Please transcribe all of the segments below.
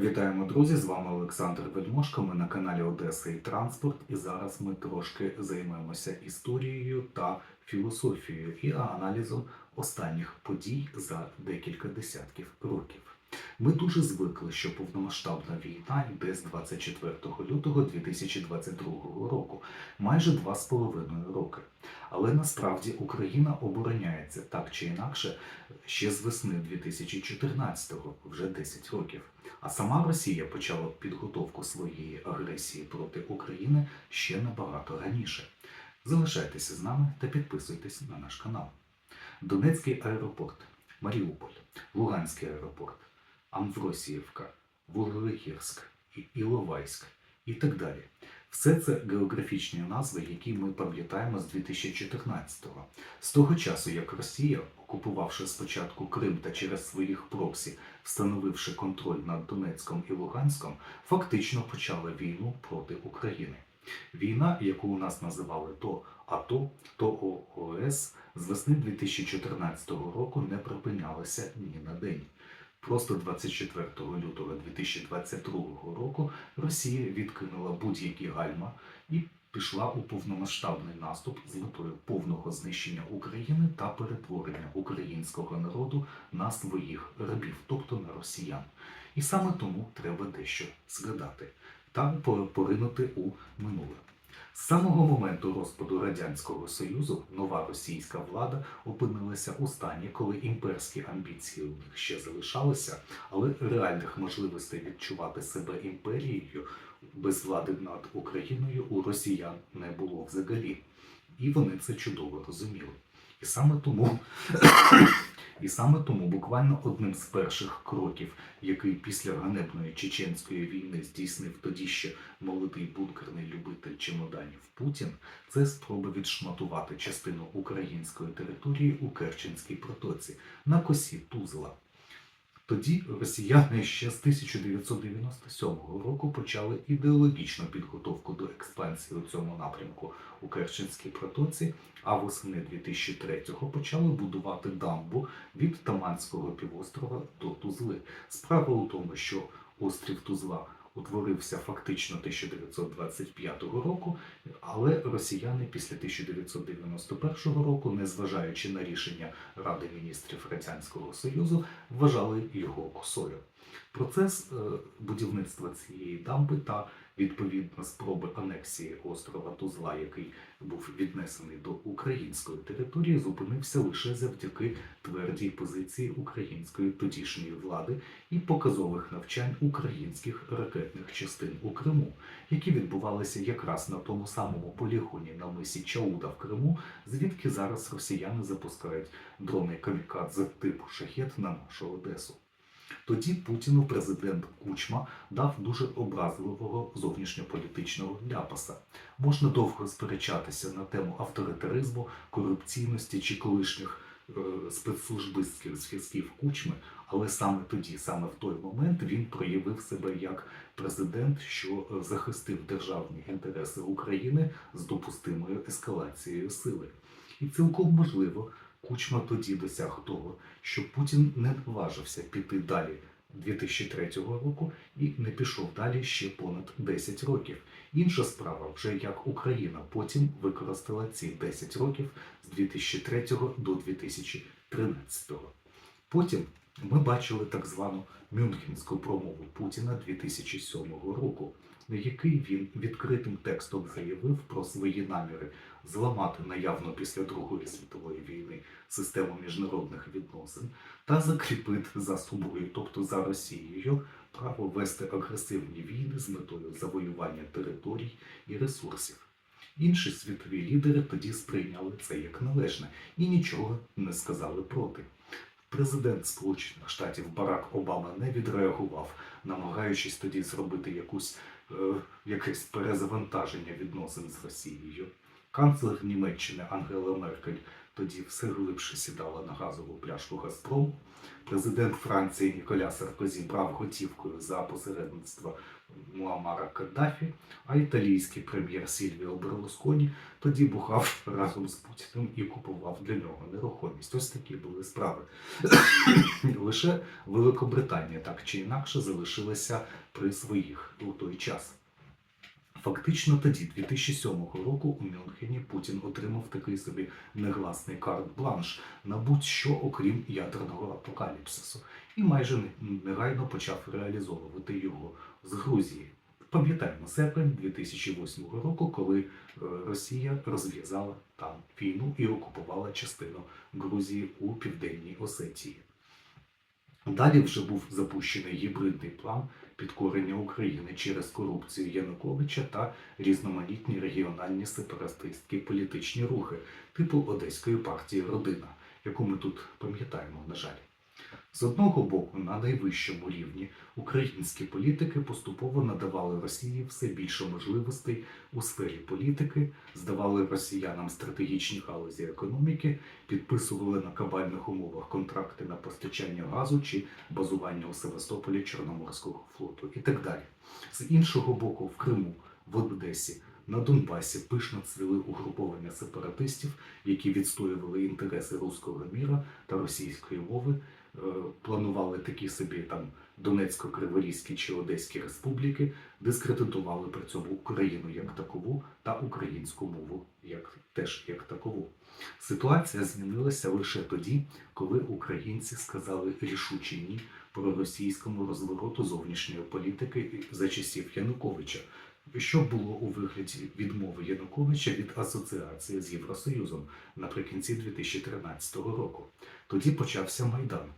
Вітаємо, друзі! З вами Олександр Вельмошко. Ми на каналі Одеса і Транспорт. І зараз ми трошки займемося історією та філософією і аналізом останніх подій за декілька десятків років. Ми дуже звикли, що повномасштабна війна йде з 24 лютого 2022 року, майже два з половиною роки. Але насправді Україна обороняється так чи інакше ще з весни 2014-го, вже 10 років. А сама Росія почала підготовку своєї агресії проти України ще набагато раніше. Залишайтеся з нами та підписуйтесь на наш канал. Донецький аеропорт, Маріуполь, Луганський аеропорт, Амвросіївка, Вуглегірськ, І- Іловайськ і так далі. Все це географічні назви, які ми пам'ятаємо з 2014-го. З того часу, як Росія, окупувавши спочатку Крим та через своїх проксі, встановивши контроль над Донецьком і Луганськом, фактично почала війну проти України. Війна, яку у нас називали то АТО, то ООС, з весни 2014 року не припинялася ні на день. Просто 24 лютого 2022 року Росія відкинула будь-які гальма і пішла у повномасштабний наступ з метою повного знищення України та перетворення українського народу на своїх рабів, тобто на росіян. І саме тому треба дещо згадати та поринути у минуле. З самого моменту розпаду Радянського Союзу нова російська влада опинилася у стані, коли імперські амбіції у них ще залишалися, але реальних можливостей відчувати себе імперією без влади над Україною у росіян не було взагалі. І вони це чудово розуміли. І саме тому, і саме тому буквально одним з перших кроків, який після ганебної чеченської війни здійснив тоді ще молодий бункерний любитель чемоданів Путін, це спроба відшматувати частину української території у Керченській протоці на косі Тузла. Тоді росіяни ще з 1997 року почали ідеологічну підготовку до експансії у цьому напрямку у Керченській протоці, а восени 2003-го почали будувати дамбу від Таманського півострова до Тузли. Справа у тому, що острів Тузла утворився фактично 1925 року, але росіяни після 1991 року, незважаючи на рішення Ради міністрів Радянського Союзу, вважали його косою. Процес е, будівництва цієї дамби та відповідно спроби анексії острова Тузла, який був віднесений до української території, зупинився лише завдяки твердій позиції української тодішньої влади і показових навчань українських ракетних частин у Криму, які відбувалися якраз на тому самому полігоні на мисі Чауда в Криму, звідки зараз росіяни запускають дрони камікадзе типу шахет на нашу Одесу. Тоді Путіну президент Кучма дав дуже образливого зовнішньополітичного ляпаса. Можна довго сперечатися на тему авторитаризму, корупційності чи колишніх е, спецслужбистських зв'язків Кучми, але саме тоді, саме в той момент, він проявив себе як президент, що е, захистив державні інтереси України з допустимою ескалацією сили. І цілком можливо, Кучма тоді досяг того, що Путін не наважився піти далі 2003 року і не пішов далі ще понад 10 років. Інша справа, вже як Україна потім використала ці 10 років з 2003 до 2013. Потім ми бачили так звану Мюнхенську промову Путіна 2007 року, який він відкритим текстом заявив про свої наміри зламати наявно після Другої світової війни систему міжнародних відносин та закріпити за собою, тобто за Росією, право вести агресивні війни з метою завоювання територій і ресурсів. Інші світові лідери тоді сприйняли це як належне і нічого не сказали проти. Президент Сполучених Штатів Барак Обама не відреагував, намагаючись тоді зробити якусь е, якесь перезавантаження відносин з Росією. Канцлер Німеччини Ангела Меркель тоді все глибше сідала на газову пляшку Газпром. Президент Франції Ніколя Саркозі брав готівкою за посередництва Муамара Каддафі, а італійський прем'єр Сільвіо Берлусконі тоді бухав разом з Путіним і купував для нього нерухомість. Ось такі були справи. Лише Великобританія так чи інакше залишилася при своїх у той час. Фактично тоді, 2007 року, у Мюнхені Путін отримав такий собі негласний карт-бланш на будь-що, окрім ядерного апокаліпсису, і майже не- негайно почав реалізовувати його з Грузії. Пам'ятаємо серпень 2008 року, коли е, Росія розв'язала там війну і окупувала частину Грузії у південній Осетії. Далі вже був запущений гібридний план підкорення України через корупцію Януковича та різноманітні регіональні сепаратистські політичні рухи, типу Одеської партії Родина, яку ми тут пам'ятаємо, на жаль. З одного боку, на найвищому рівні українські політики поступово надавали Росії все більше можливостей у сфері політики, здавали росіянам стратегічні галузі економіки, підписували на кабальних умовах контракти на постачання газу чи базування у Севастополі Чорноморського флоту і так далі. З іншого боку, в Криму, в Одесі, на Донбасі пишно цвіли угруповання сепаратистів, які відстоювали інтереси руського міра та російської мови, планували такі собі там Донецько-Криворізькі чи Одеські республіки, дискредитували при цьому Україну як такову та українську мову як теж як такову. Ситуація змінилася лише тоді, коли українці сказали рішучі ні проросійському розвороту зовнішньої політики за часів Януковича, що було у вигляді відмови Януковича від асоціації з Євросоюзом наприкінці 2013 року. Тоді почався Майдан.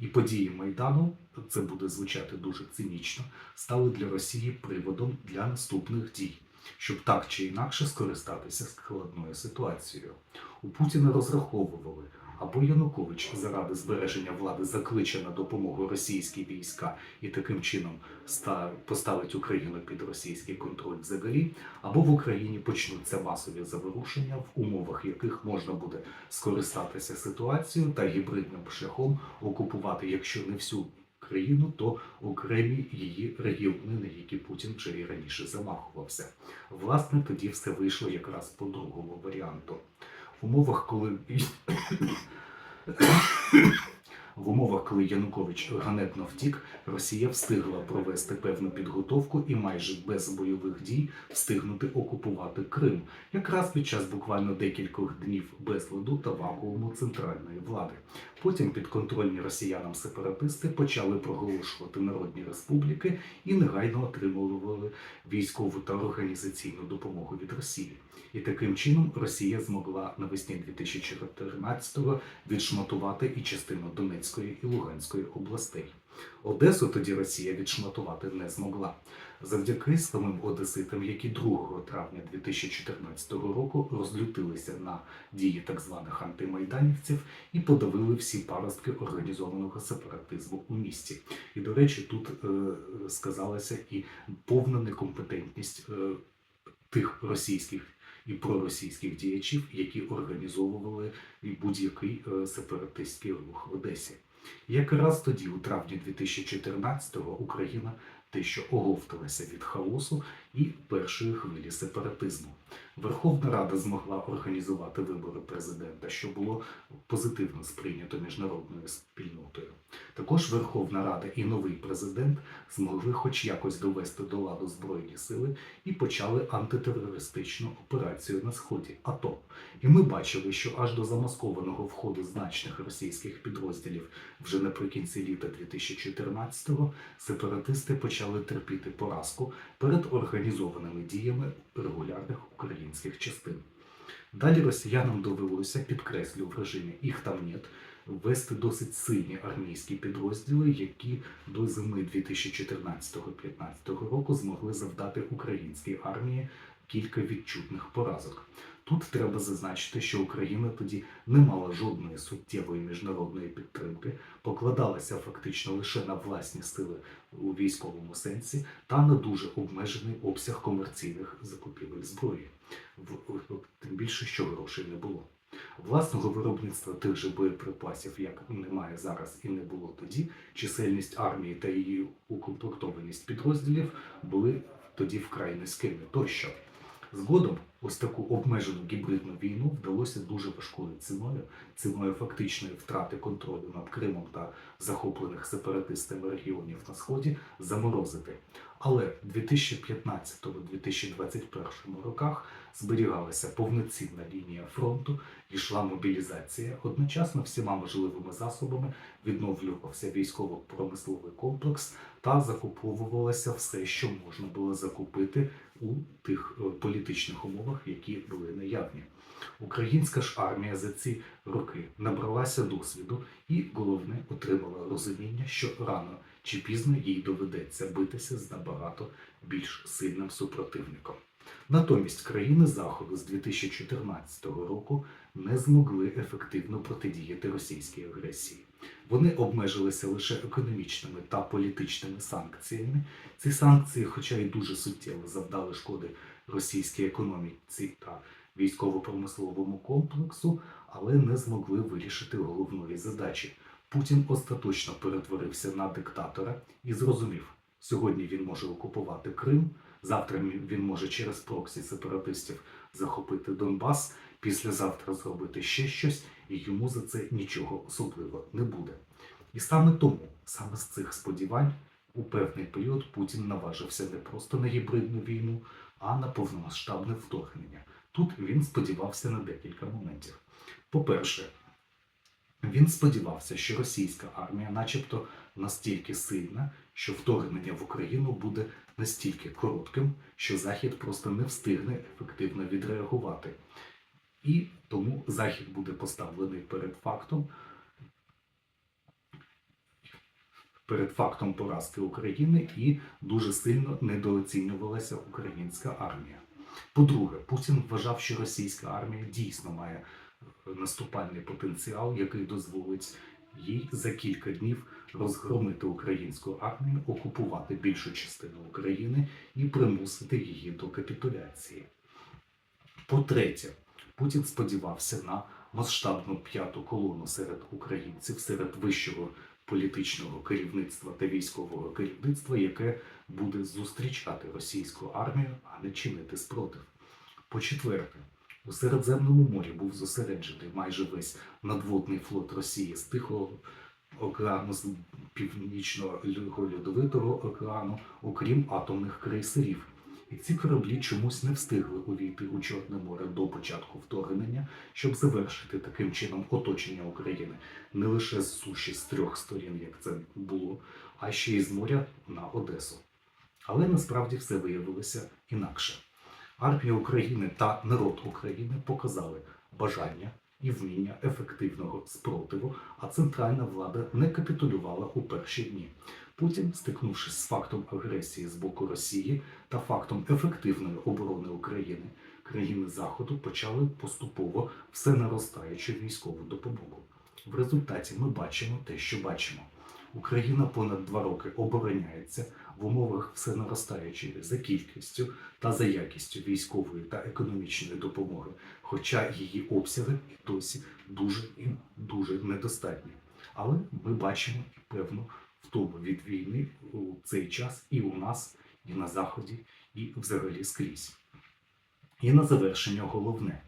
І події Майдану, це буде звучати дуже цинічно, стали для Росії приводом для наступних дій, щоб так чи інакше скористатися складною ситуацією. У Путіна розраховували, або Янукович заради збереження влади закличе на допомогу російські війська і таким чином ста- поставить Україну під російський контроль взагалі, або в Україні почнуться масові заворушення, в умовах яких можна буде скористатися ситуацією та гібридним шляхом окупувати, якщо не всю країну, то окремі її регіони, на які Путін вже і раніше замахувався. Власне, тоді все вийшло якраз по другому варіанту. В умовах, коли в умовах, коли Янукович ганебно втік, Росія встигла провести певну підготовку і майже без бойових дій встигнути окупувати Крим, якраз під час буквально декількох днів безладу та вакууму центральної влади. Потім підконтрольні росіянам сепаратисти почали проголошувати народні республіки і негайно отримували військову та організаційну допомогу від Росії. І таким чином Росія змогла навесні 2014-го відшматувати і частину Донецької і Луганської областей. Одесу тоді Росія відшматувати не змогла. Завдяки самим одеситам, які 2 травня 2014 року розлютилися на дії так званих антимайданівців і подавили всі паростки організованого сепаратизму у місті. І до речі, тут е, сказалася і повна некомпетентність е, тих російських і проросійських діячів, які організовували будь-який е, сепаратистський рух в Одесі. Якраз тоді, у травні 2014-го, Україна дещо оговталася від хаосу і першої хвилі сепаратизму. Верховна Рада змогла організувати вибори президента, що було позитивно сприйнято міжнародною спільнотою. Також Верховна Рада і новий президент змогли хоч якось довести до ладу збройні сили і почали антитерористичну операцію на сході АТО. І ми бачили, що аж до замаскованого входу значних російських підрозділів вже наприкінці літа 2014-го сепаратисти почали терпіти поразку перед організованими діями регулярних українських частин. Далі росіянам довелося, підкреслю в режимі їх там нет, ввести досить сильні армійські підрозділи, які до зими 2014-2015 року змогли завдати українській армії кілька відчутних поразок. Тут треба зазначити, що Україна тоді не мала жодної суттєвої міжнародної підтримки, покладалася фактично лише на власні сили у військовому сенсі та на дуже обмежений обсяг комерційних закупівель зброї. Тим більше, що грошей не було. Власного виробництва тих же боєприпасів, як немає зараз і не було тоді, чисельність армії та її укомплектованість підрозділів були тоді вкрай низькими тощо. Згодом ось таку обмежену гібридну війну вдалося дуже важкою ціною, ціною фактичної втрати контролю над Кримом та захоплених сепаратистами регіонів на сході заморозити. Але в 2015-2021 роках зберігалася повноцінна лінія фронту, йшла мобілізація. Одночасно всіма можливими засобами відновлювався військово-промисловий комплекс та закуповувалося все, що можна було закупити у тих е, політичних умовах, які були наявні. Українська ж армія за ці роки набралася досвіду і, головне, отримала розуміння, що рано чи пізно їй доведеться битися з набагато більш сильним супротивником. Натомість країни Заходу з 2014 року не змогли ефективно протидіяти російській агресії. Вони обмежилися лише економічними та політичними санкціями. Ці санкції, хоча й дуже суттєво завдали шкоди російській економіці та військово-промисловому комплексу, але не змогли вирішити головної задачі. Путін остаточно перетворився на диктатора і зрозумів, сьогодні він може окупувати Крим, завтра він може через проксі сепаратистів захопити Донбас, післязавтра зробити ще щось, і йому за це нічого особливо не буде. І саме тому, саме з цих сподівань, у певний період Путін наважився не просто на гібридну війну, а на повномасштабне вторгнення. Тут він сподівався на декілька моментів. По-перше, він сподівався, що російська армія, начебто, настільки сильна, що вторгнення в Україну буде настільки коротким, що Захід просто не встигне ефективно відреагувати. І тому Захід буде поставлений перед фактом, перед фактом поразки України і дуже сильно недооцінювалася українська армія. По-друге, Путін вважав, що російська армія дійсно має наступальний потенціал, який дозволить їй за кілька днів розгромити українську армію, окупувати більшу частину України і примусити її до капітуляції. По-третє, Путін сподівався на масштабну п'яту колону серед українців, серед вищого політичного керівництва та військового керівництва, яке буде зустрічати російську армію, а не чинити спротив. По-четверте, у Середземному морі був зосереджений майже весь надводний флот Росії з Тихого океану, з Північного Льодовитого океану, окрім атомних крейсерів. І ці кораблі чомусь не встигли увійти у Чорне море до початку вторгнення, щоб завершити таким чином оточення України не лише з суші з трьох сторін, як це було, а ще й з моря на Одесу. Але насправді все виявилося інакше. Армія України та народ України показали бажання і вміння ефективного спротиву, а центральна влада не капітулювала у перші дні. Путін, стикнувшись з фактом агресії з боку Росії та фактом ефективної оборони України, країни Заходу почали поступово все наростаючу військову допомогу. В результаті ми бачимо те, що бачимо. Україна понад два роки обороняється в умовах все наростаючої за кількістю та за якістю військової та економічної допомоги, хоча її обсяги досі дуже і дуже недостатні. Але ми бачимо певну втому від війни у цей час і у нас, і на Заході, і взагалі скрізь. І на завершення головне.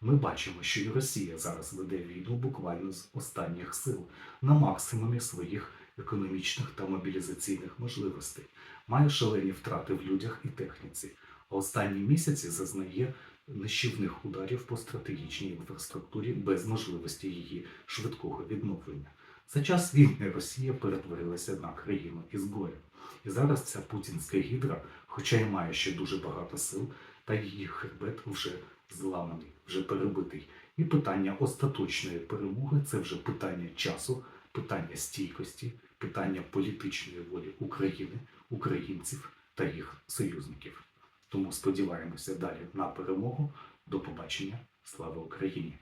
Ми бачимо, що і Росія зараз веде війну буквально з останніх сил на максимумі своїх економічних та мобілізаційних можливостей, має шалені втрати в людях і техніці, а останні місяці зазнає нищівних ударів по стратегічній інфраструктурі без можливості її швидкого відновлення. За час війни Росія перетворилася на країну ізгоя. І зараз ця путінська гідра, хоча й має ще дуже багато сил, та її хребет вже зламаний, вже перебитий. І питання остаточної перемоги це вже питання часу, питання стійкості, питання політичної волі України, українців та їх союзників. Тому сподіваємося далі на перемогу. До побачення. Слава Україні!